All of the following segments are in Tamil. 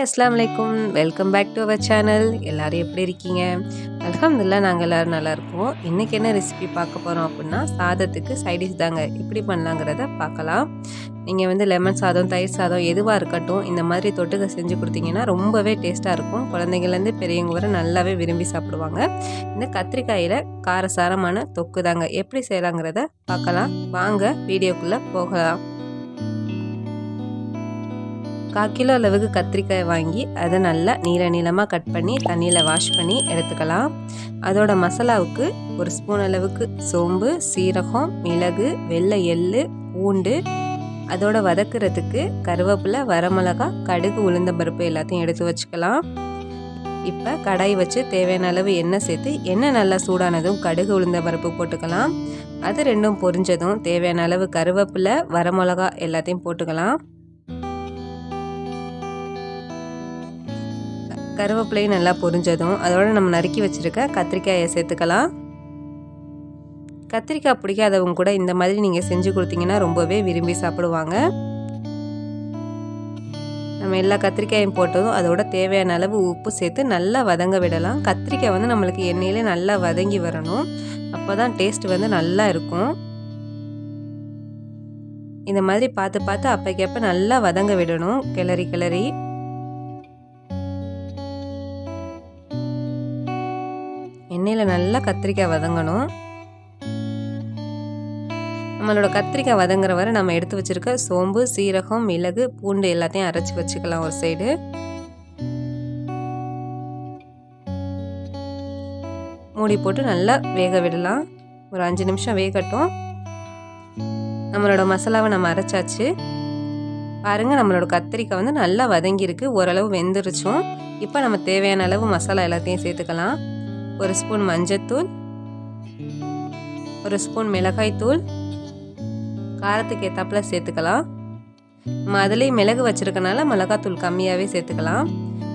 ஹாய் அஸ்லாம் வலைக்கும் welcome back to our channel எல்லோரும் எப்படி இருக்கீங்க? அலமதுல்லா நாங்கள் எல்லோரும் நல்லாயிருக்கோம் இன்றைக்கி என்ன ரெசிபி பார்க்க போகிறோம் அப்படின்னா சாதத்துக்கு சைடிஷ் தாங்க. எப்படி பண்ணலாங்கிறத பார்க்கலாம். நீங்கள் வந்து லெமன் சாதம் தயிர் சாதம் எதுவாக இருக்கட்டும் இந்த மாதிரி தொட்டுக்க செஞ்சு கொடுத்தீங்கன்னா ரொம்பவே டேஸ்ட்டாக இருக்கும். குழந்தைங்கள்லேருந்து பெரியவங்க வரை நல்லாவே விரும்பி சாப்பிடுவாங்க. இந்த கத்திரிக்காயில் காரசாரமான தொக்கு தாங்க. எப்படி செய்யலாங்கிறத பார்க்கலாம். வாங்க வீடியோக்குள்ளே போகலாம். கால் கிலோ அளவுக்கு கத்திரிக்காய் வாங்கி அதை நல்லா நீல நீளமாக கட் பண்ணி தண்ணியில் வாஷ் பண்ணி எடுத்துக்கலாம். அதோட மசாலாவுக்கு ஒரு ஸ்பூன் அளவுக்கு சோம்பு சீரகம் மிளகு வெள்ளை எள்ளு பூண்டு. அதோட வதக்குறதுக்கு கருவேப்பிலை வரமிளகா கடுகு உளுந்த பருப்பு எல்லாத்தையும் எடுத்து வச்சுக்கலாம். இப்போ கடாய் வச்சு தேவையான அளவு எண்ணெய் சேர்த்து எண்ணெய் நல்லா சூடானதும் கடுகு உளுந்த பருப்பு போட்டுக்கலாம். அது ரெண்டும் பொரிஞ்சதும் தேவையான அளவு கருவேப்பிலை வரமிளகா எல்லாத்தையும் போட்டுக்கலாம். கருவேப்பிலையும் நல்லா பொரிஞ்சதும் அதோடு நம்ம நறுக்கி வச்சுருக்க கத்திரிக்காயை சேர்த்துக்கலாம். கத்திரிக்காய் பிடிக்காதவங்க கூட இந்த மாதிரி நீங்கள் செஞ்சு கொடுத்தீங்கன்னா ரொம்பவே விரும்பி சாப்பிடுவாங்க. நம்ம எல்லா கத்திரிக்காயும் போட்டதும் அதோட தேவையான அளவு உப்பு சேர்த்து நல்லா வதங்க விடலாம். கத்திரிக்காய் வந்து நம்மளுக்கு எண்ணெயில் நல்லா வதங்கி வரணும். அப்போ தான் டேஸ்ட் வந்து நல்லா இருக்கும். இந்த மாதிரி பார்த்து பார்த்து அப்போக்கப்போ நல்லா வதங்க விடணும். கிளறி கிளறி. எண்ணெயில் நல்லா கத்திரிக்காய் வதங்கணும். நம்மளோட கத்திரிக்காய் வதங்குற வரை நம்ம எடுத்து வச்சுருக்க சோம்பு சீரகம் மிளகு பூண்டு எல்லாத்தையும் அரைச்சி வச்சுக்கலாம் ஒரு சைடு மூடி போட்டு நல்லா வேக விடலாம். ஒரு அஞ்சு நிமிஷம் வேகட்டும். நம்மளோட மசாலாவை நம்ம அரைச்சாச்சு. பாருங்கள் நம்மளோட கத்திரிக்காய் வந்து நல்லா வதங்கியிருக்கு. ஓரளவு வெந்துருச்சும். இப்போ நம்ம தேவையான அளவு மசாலா எல்லாத்தையும் சேர்த்துக்கலாம். ஒரு ஸ்பூன் மஞ்சத்தூள் ஒரு ஸ்பூன் மிளகாய்த்தூள் காரத்துக்கு ஏற்றாப்புல சேர்த்துக்கலாம். நம்ம அதுலேயும் மிளகு வச்சுருக்கனால மிளகாத்தூள் கம்மியாகவே சேர்த்துக்கலாம்.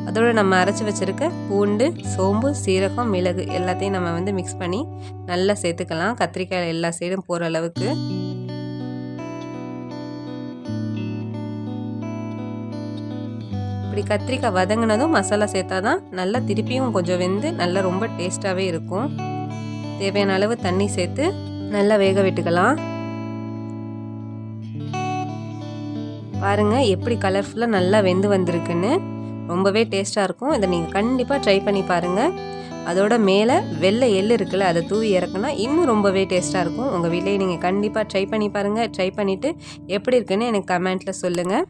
அதோடு நம்ம அரைச்சி வச்சுருக்க பூண்டு சோம்பு சீரகம் மிளகு எல்லாத்தையும் நம்ம வந்து மிக்ஸ் பண்ணி நல்லா சேர்த்துக்கலாம். கத்திரிக்காய் எல்லா சைடும் போகிற அளவுக்கு. இப்படி கத்திரிக்காய் வதங்கினதும் மசாலா சேர்த்தா தான் நல்லா திருப்பியும் கொஞ்சம் வெந்து நல்லா ரொம்ப டேஸ்ட்டாகவே இருக்கும். தேவையான அளவு தண்ணி சேர்த்து நல்லா வேக விட்டுக்கலாம். பாருங்கள் எப்படி கலர்ஃபுல்லாக நல்லா வெந்து வந்திருக்குன்னு. ரொம்பவே டேஸ்ட்டாக இருக்கும். இதை நீங்கள் கண்டிப்பாக ட்ரை பண்ணி பாருங்கள் அதோட மேலே வெள்ளை எள் இருக்குல்ல அதை தூவி இறக்குனா இன்னும் ரொம்பவே டேஸ்ட்டாக இருக்கும். உங்கள் வீட்டிலேயே நீங்கள் கண்டிப்பாக ட்ரை பண்ணி பாருங்கள் ட்ரை பண்ணிவிட்டு எப்படி இருக்குன்னு எனக்கு கமெண்ட்டில் சொல்லுங்கள்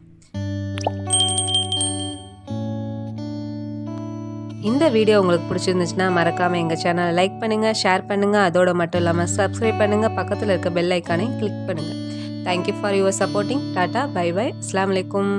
இந்த வீடியோ உங்களுக்கு பிடிச்சிருந்துச்சுன்னா மறக்காமல் எங்கள் சேனலை லைக் பண்ணுங்கள் ஷேர் பண்ணுங்கள் அதோட மட்டும் இல்லாமல் சப்ஸ்கிரைப் பண்ணுங்கள் பக்கத்தில் இருக்க பெல் ஐக்கானை கிளிக் பண்ணுங்கள் thank you for your supporting tata bye bye அஸ்லாம் வலைக்கும்